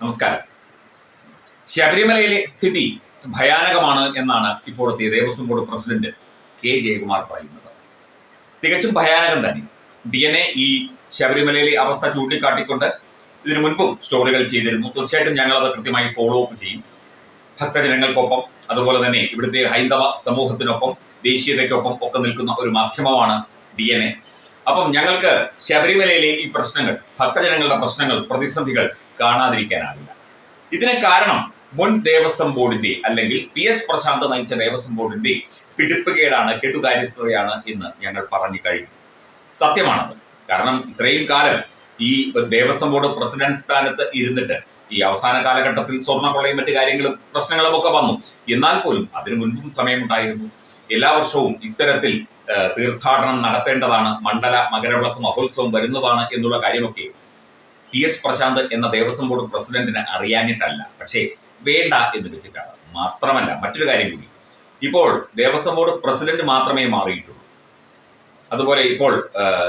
നമസ്കാരം. ശബരിമലയിലെ സ്ഥിതി ഭയാനകമാണ് എന്നാണ് ഇപ്പോഴത്തെ Devaswom board president K Jayakumar പറയുന്നത്. തികച്ചും ഭയാനകം തന്നെ. ഡി എൻ എ ഈ ശബരിമലയിലെ അവസ്ഥ ചൂണ്ടിക്കാട്ടിക്കൊണ്ട് ഇതിനു മുൻപും സ്റ്റോറികൾ ചെയ്തിരുന്നു. തീർച്ചയായിട്ടും ഞങ്ങൾ അത് കൃത്യമായി ഫോളോ അപ്പ് ചെയ്യും. ഭക്തജനങ്ങൾക്കൊപ്പം അതുപോലെ തന്നെ ഇവിടുത്തെ ഹൈന്ദവ സമൂഹത്തിനൊപ്പം ദേശീയതയ്ക്കൊപ്പം ഒക്കെ നിൽക്കുന്ന ഒരു മാധ്യമമാണ് ഡി എൻ എ അപ്പം ഞങ്ങൾക്ക് ശബരിമലയിലെ ഈ പ്രശ്നങ്ങൾ ഭക്തജനങ്ങളുടെ പ്രശ്നങ്ങൾ പ്രതിസന്ധികൾ കാണാതിരിക്കാനാവില്ല. ഇതിന് കാരണം മുൻ ദേവസ്വം ബോർഡിന്റെ അല്ലെങ്കിൽ പി എസ് പ്രശാന്ത് നയിച്ച ദേവസ്വം ബോർഡിന്റെ പിടിപ്പുകേടാണ് കെട്ടുകാര്യസ്ഥതയാണ് എന്ന് ഞങ്ങൾ പറഞ്ഞു കഴിഞ്ഞു. സത്യമാണത്. കാരണം ഇത്രയും കാലം ഈ ദേവസ്വം ബോർഡ് പ്രസിഡന്റ് സ്ഥാനത്ത് ഇരുന്നിട്ട് ഈ അവസാന കാലഘട്ടത്തിൽ സ്വർണക്കൊള്ളയും മറ്റു കാര്യങ്ങളും പ്രശ്നങ്ങളും ഒക്കെ വന്നു. എന്നാൽ പോലും അതിനു മുൻപും സമയമുണ്ടായിരുന്നു. എല്ലാ വർഷവും ഇത്തരത്തിൽ തീർത്ഥാടനം നടത്തേണ്ടതാണ്. മണ്ഡല മകരവിളക്ക് മഹോത്സവം വരുന്നതാണ് എന്നുള്ള കാര്യമൊക്കെ പി എസ് പ്രശാന്ത് എന്ന ദേവസ്വം ബോർഡ് പ്രസിഡന്റിന് അറിയാഞ്ഞിട്ടല്ല. പക്ഷേ വേണ്ട എന്ന് വെച്ചിട്ടാണ്. മാത്രമല്ല മറ്റൊരു കാര്യം കൂടി. ഇപ്പോൾ ദേവസ്വം ബോർഡ് പ്രസിഡന്റ് മാത്രമേ മാറിയിട്ടുള്ളൂ. അതുപോലെ ഇപ്പോൾ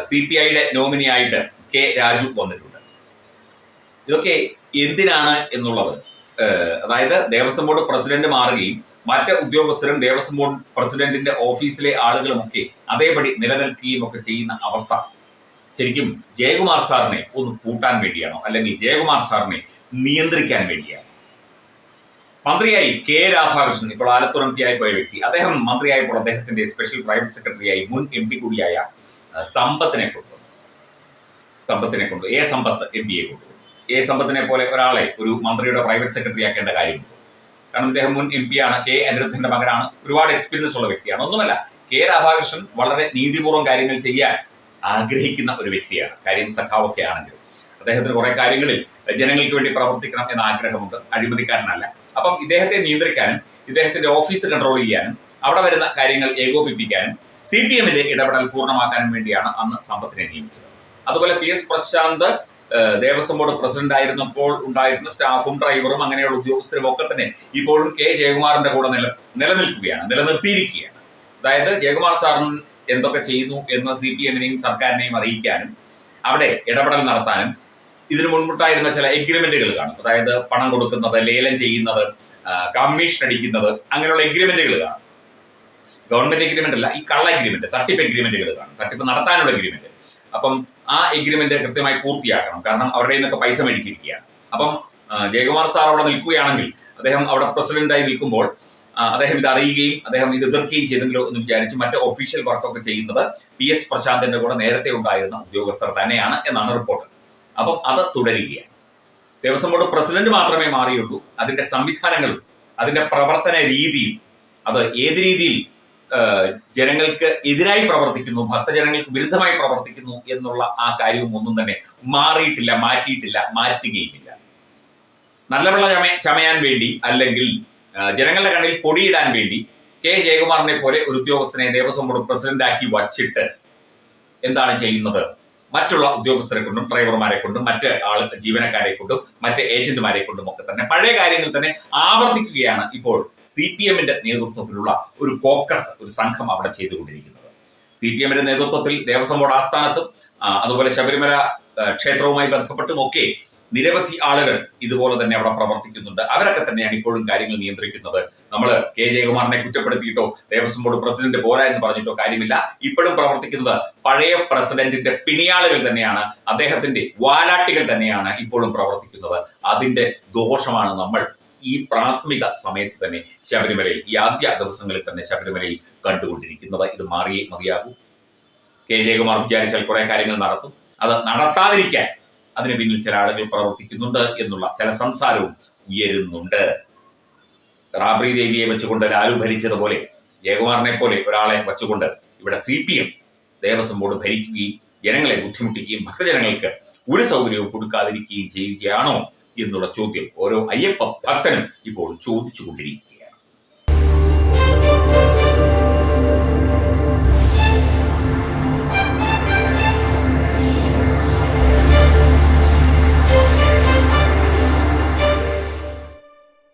സി പി ഐയുടെ നോമിനിയായിട്ട് കെ രാജു വന്നിട്ടുണ്ട്. ഇതൊക്കെ എന്തിനാണ് എന്നുള്ളത്? അതായത് ദേവസ്വം ബോർഡ് പ്രസിഡന്റ് മാറുകയും മറ്റ് ഉദ്യോഗസ്ഥരും ദേവസ്വം ബോർഡ് പ്രസിഡന്റിന്റെ ഓഫീസിലെ ആളുകളുമൊക്കെ അതേപടി നിലനിൽക്കുകയും ഒക്കെ ചെയ്യുന്ന അവസ്ഥ ശരിക്കും ജയകുമാർ സാറിനെ ഒന്ന് കൂട്ടാൻ വേണ്ടിയാണോ? അല്ലെങ്കിൽ ജയകുമാർ സാറിനെ നിയന്ത്രിക്കാൻ വേണ്ടിയാണോ? മന്ത്രിയായി കെ രാധാകൃഷ്ണൻ ഇപ്പോൾ ആലത്തൂർ പി ആയി പോയ വ്യക്തി. അദ്ദേഹം മന്ത്രിയായപ്പോൾ അദ്ദേഹത്തിന്റെ സ്പെഷ്യൽ പ്രൈവറ്റ് സെക്രട്ടറിയായി മുൻ എം പി കൂടിയായ സമ്പത്തിനെ കൊണ്ടുവന്നു. സമ്പത്തിനെ കൊണ്ടു എ സമ്പത്ത് എം പിയെ കൊണ്ടുവന്നു. എ സമ്പത്തിനെ പോലെ ഒരാളെ ഒരു മന്ത്രിയുടെ പ്രൈവറ്റ് സെക്രട്ടറി ആക്കേണ്ട കാര്യമുണ്ട് കാരണം അദ്ദേഹം മുൻ എം പി ആണ്. കെ അനിരുദ്ധന്റെ മകനാണ്. ഒരുപാട് എക്സ്പീരിയൻസ് ഉള്ള വ്യക്തിയാണ്. ഒന്നുമല്ല കെ രാധാകൃഷ്ണൻ വളരെ നീതിപൂർവം കാര്യങ്ങൾ ചെയ്യാൻ ആഗ്രഹിക്കുന്ന ഒരു വ്യക്തിയാണ് കാര്യം സഖാവൊക്കെ ആണെങ്കിലും അദ്ദേഹത്തിന് കുറെ കാര്യങ്ങളിൽ ജനങ്ങൾക്ക് വേണ്ടി പ്രവർത്തിക്കണം എന്ന ആഗ്രഹമുണ്ട്. അഴിമതിക്കാരനല്ല. അപ്പം ഇദ്ദേഹത്തെ നിയന്ത്രിക്കാനും ഇദ്ദേഹത്തിന്റെ ഓഫീസ് കൺട്രോൾ ചെയ്യാനും അവിടെ വരുന്ന കാര്യങ്ങൾ ഏകോപിപ്പിക്കാനും സി പി എമ്മിന്റെ ഇടപെടൽ പൂർണമാക്കാനും വേണ്ടിയാണ് അന്ന് സമ്പത്തിനെ നിയമിച്ചത്. അതുപോലെ P S Prashanth Devaswom board president ആയിരുന്നപ്പോൾ ഉണ്ടായിരുന്ന സ്റ്റാഫും ഡ്രൈവറും അങ്ങനെയുള്ള ഉദ്യോഗസ്ഥരും ഒക്കെ തന്നെ ഇപ്പോഴും കെ. ജയകുമാറിന്റെ കൂടെ നില നിലനിൽക്കുകയാണ് നിലനിർത്തിയിരിക്കുകയാണ്. അതായത് ജയകുമാർ സാറിന് എന്തൊക്കെ ചെയ്യുന്നു എന്ന് സി പി എമ്മിനെയും സർക്കാരിനെയും അറിയിക്കാനും അവിടെ ഇടപെടൽ നടത്താനും ഇതിനു മുൻപുണ്ടായിരുന്ന ചില എഗ്രിമെന്റുകൾ കാണും. അതായത് പണം കൊടുക്കുന്നത് ലേലം ചെയ്യുന്നത് കമ്മീഷൻ അടിക്കുന്നത് അങ്ങനെയുള്ള എഗ്രിമെന്റുകൾ കാണും. ഗവൺമെന്റ് എഗ്രിമെന്റ് അല്ല ഈ കള്ള എഗ്രിമെന്റ് തട്ടിപ്പ് എഗ്രിമെന്റുകൾ കാണും. തട്ടിപ്പ് നടത്താനുള്ള എഗ്രിമെന്റ് അപ്പം ആ എഗ്രിമെന്റ് കൃത്യമായി പൂർത്തിയാക്കണം. കാരണം അവരുടെ നിന്നൊക്കെ പൈസ മേടിച്ചിരിക്കുകയാണ്. അപ്പം ജയകുമാർ സാർ അവിടെ നിൽക്കുകയാണെങ്കിൽ അദ്ദേഹം അവിടെ പ്രസിഡന്റായി നിൽക്കുമ്പോൾ അദ്ദേഹം ഇത് അറിയുകയും അദ്ദേഹം ഇത് എതിർക്കുകയും ചെയ്തെങ്കിലോ എന്ന് വിചാരിച്ച് മറ്റ് ഒഫീഷ്യൽ വർക്കൊക്കെ ചെയ്യുന്നത് പി എസ് പ്രശാന്തിന്റെ കൂടെ നേരത്തെ ഉണ്ടായിരുന്ന ഉദ്യോഗസ്ഥർ തന്നെയാണ് എന്നാണ് റിപ്പോർട്ട് അപ്പം അത് തുടരുകയാണ്. ദേവസ്വം ബോർഡ് പ്രസിഡന്റ് മാത്രമേ മാറിയുള്ളൂ. അതിന്റെ സംവിധാനങ്ങളും അതിന്റെ പ്രവർത്തന രീതിയും അത് ഏത് രീതിയിൽ ജനങ്ങൾക്ക് എതിരായി പ്രവർത്തിക്കുന്നു ഭക്തജനങ്ങൾക്ക് വിരുദ്ധമായി പ്രവർത്തിക്കുന്നു എന്നുള്ള ആ കാര്യവും ഒന്നും തന്നെ മാറിയിട്ടില്ല മാറ്റിയിട്ടില്ല മാറ്റുകയുമില്ല. നല്ല വെള്ള ചമയാൻ വേണ്ടി അല്ലെങ്കിൽ ജനങ്ങളുടെ കണ്ണിൽ പൊടിയിടാൻ വേണ്ടി കെ ജയകുമാറിനെ പോലെ ഒരു ഉദ്യോഗസ്ഥനെ ദേവസ്വം ബോർഡ് പ്രസിഡന്റാക്കി വച്ചിട്ട് എന്താണ് ചെയ്യുന്നത്? മറ്റുള്ള ഉദ്യോഗസ്ഥരെ കൊണ്ടും ഡ്രൈവർമാരെ കൊണ്ടും മറ്റ് ആൾ ജീവനക്കാരെ കൊണ്ടും മറ്റ് ഏജന്റുമാരെ കൊണ്ടും ഒക്കെ തന്നെ പഴയ കാര്യങ്ങൾ തന്നെ ആവർത്തിക്കുകയാണ് ഇപ്പോൾ സി പി എമ്മിന്റെ നേതൃത്വത്തിലുള്ള ഒരു കോക്കസ് ഒരു സംഘം അവിടെ ചെയ്തുകൊണ്ടിരിക്കുന്നത്. സി പി എമ്മിന്റെ നേതൃത്വത്തിൽ ദേവസ്വം ബോർഡ് ആസ്ഥാനത്തും അതുപോലെ ശബരിമല ക്ഷേത്രവുമായി ബന്ധപ്പെട്ടും ഒക്കെ നിരവധി ആളുകൾ ഇതുപോലെ തന്നെ അവിടെ പ്രവർത്തിക്കുന്നുണ്ട്. അവരൊക്കെ തന്നെയാണ് ഇപ്പോഴും കാര്യങ്ങൾ നിയന്ത്രിക്കുന്നത്. നമ്മൾ കെ. ജയകുമാറിനെ കുറ്റപ്പെടുത്തിയിട്ടോ ദേവസ്വം ബോർഡ് പ്രസിഡന്റ് പോരാ എന്ന് പറഞ്ഞിട്ടോ കാര്യമില്ല. ഇപ്പോഴും പ്രവർത്തിക്കുന്നത് പഴയ പ്രസിഡന്റിന്റെ പിണിയാളുകൾ തന്നെയാണ്. അദ്ദേഹത്തിന്റെ വാലാട്ടികൾ തന്നെയാണ് ഇപ്പോഴും പ്രവർത്തിക്കുന്നത്. അതിന്റെ ദോഷമാണ് നമ്മൾ ഈ പ്രാഥമിക സമയത്ത് തന്നെ ശബരിമലയിൽ ഈ ആദ്യ ദിവസങ്ങളിൽ തന്നെ ശബരിമലയിൽ കണ്ടുകൊണ്ടിരിക്കുന്നത്. ഇത് മാറിയേ മതിയാകൂ. കെ. ജയകുമാർ വിചാരിച്ചാൽ കുറെ കാര്യങ്ങൾ നടത്തും. അത് നടത്താതിരിക്കാൻ അതിന് പിന്നിൽ ചില ആളുകൾ പ്രവർത്തിക്കുന്നുണ്ട് എന്നുള്ള ചില സംസാരവും ഉയരുന്നുണ്ട്. റാബ്രി ദേവിയെ വെച്ചുകൊണ്ട് ലാലു ഭരിച്ചതുപോലെ ജയകുമാറിനെ പോലെ ഒരാളെ വച്ചുകൊണ്ട് ഇവിടെ C P M Devaswom board ഭരിക്കുകയും ജനങ്ങളെ ബുദ്ധിമുട്ടിക്കുകയും ഭക്തജനങ്ങൾക്ക് ഒരു സൗകര്യവും കൊടുക്കാതിരിക്കുകയും ചെയ്യുകയാണോ എന്നുള്ള ചോദ്യം ഓരോ അയ്യപ്പ ഭക്തനും ഇപ്പോൾ ചോദിച്ചുകൊണ്ടിരിക്കും